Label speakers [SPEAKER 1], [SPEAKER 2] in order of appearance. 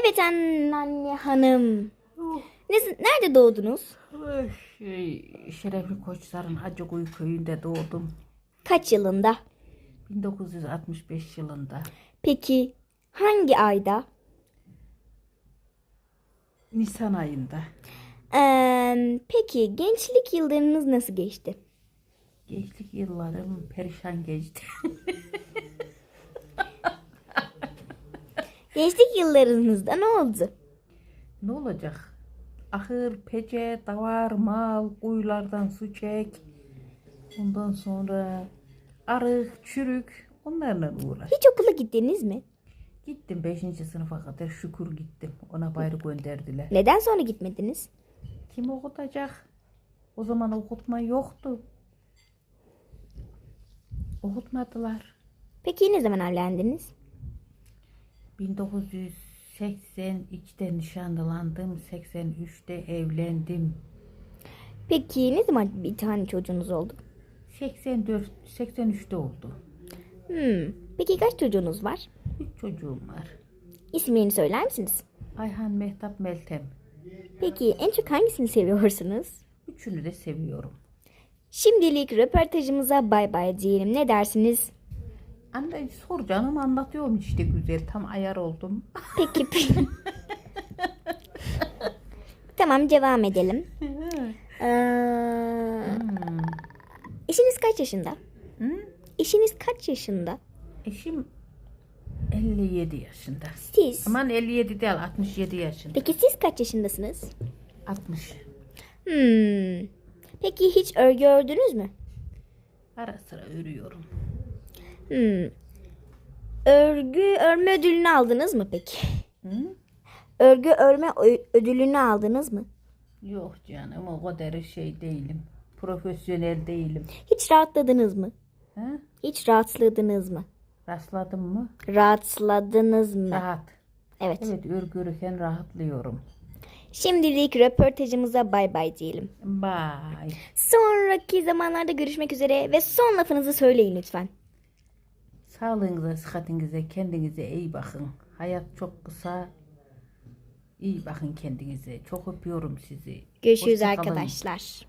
[SPEAKER 1] Evet anne hanım. Ne, nerede doğdunuz?
[SPEAKER 2] Şey, Şerefli Koçlar'ın Hacıkuyu köyünde doğdum.
[SPEAKER 1] Kaç yılında?
[SPEAKER 2] 1965 yılında.
[SPEAKER 1] Peki hangi ayda?
[SPEAKER 2] Nisan ayında.
[SPEAKER 1] Ee, peki gençlik yıllarınız nasıl geçti?
[SPEAKER 2] Gençlik yıllarım perişan geçti.
[SPEAKER 1] Gençlik yıllarınızda ne oldu?
[SPEAKER 2] ne olacak? Ahır, pece, davar, mal, kuyulardan su çek. Ondan sonra arık, çürük onlarla uğraş.
[SPEAKER 1] Hiç okula gittiniz mi?
[SPEAKER 2] Gittim 5. sınıfa kadar şükür gittim. Ona bayır gönderdiler.
[SPEAKER 1] Neden sonra gitmediniz?
[SPEAKER 2] Kim okutacak? O zaman okutma yoktu. Okutmadılar.
[SPEAKER 1] Peki ne zaman evlendiniz?
[SPEAKER 2] 1982'de nişanlandım. 83'te evlendim.
[SPEAKER 1] Peki ne zaman bir tane çocuğunuz oldu?
[SPEAKER 2] 84, 83'te oldu.
[SPEAKER 1] Hmm. Peki kaç çocuğunuz var?
[SPEAKER 2] Üç çocuğum var.
[SPEAKER 1] İsimlerini söyler misiniz?
[SPEAKER 2] Ayhan, Mehtap, Meltem.
[SPEAKER 1] Peki en çok hangisini seviyorsunuz?
[SPEAKER 2] Üçünü de seviyorum.
[SPEAKER 1] Şimdilik röportajımıza bay bay diyelim. Ne dersiniz?
[SPEAKER 2] Anne sor canım anlatıyorum işte güzel. Tam ayar oldum.
[SPEAKER 1] Peki. pe- tamam devam edelim. Ee,
[SPEAKER 2] Hmm.
[SPEAKER 1] eşiniz kaç yaşında?
[SPEAKER 2] Hı?
[SPEAKER 1] Eşiniz kaç yaşında?
[SPEAKER 2] Eşim 57 yaşında.
[SPEAKER 1] Siz.
[SPEAKER 2] Aman 57 değil 67 yaşında.
[SPEAKER 1] Peki siz kaç yaşındasınız?
[SPEAKER 2] 60.
[SPEAKER 1] Hmm. Peki hiç örgü ördünüz mü?
[SPEAKER 2] Ara sıra örüyorum.
[SPEAKER 1] Hmm. Örgü örme ödülünü aldınız mı peki?
[SPEAKER 2] Hı?
[SPEAKER 1] Örgü örme ödülünü aldınız mı?
[SPEAKER 2] Yok canım o kadar şey değilim. Profesyonel değilim.
[SPEAKER 1] Hiç rahatladınız mı?
[SPEAKER 2] Ha?
[SPEAKER 1] Hiç rahatsızladınız mı?
[SPEAKER 2] Rastladın mı?
[SPEAKER 1] Rahatsızladınız mı?
[SPEAKER 2] Rahat.
[SPEAKER 1] Evet.
[SPEAKER 2] Evet örgü örürken rahatlıyorum.
[SPEAKER 1] Şimdilik röportajımıza bay bay diyelim.
[SPEAKER 2] Bye.
[SPEAKER 1] Sonraki zamanlarda görüşmek üzere ve son lafınızı söyleyin lütfen.
[SPEAKER 2] Sağlığınıza, sıhhatinize, kendinize iyi bakın. Hayat çok kısa. İyi bakın kendinize. Çok öpüyorum sizi.
[SPEAKER 1] Görüşürüz
[SPEAKER 2] Hoşça kalın.
[SPEAKER 1] arkadaşlar.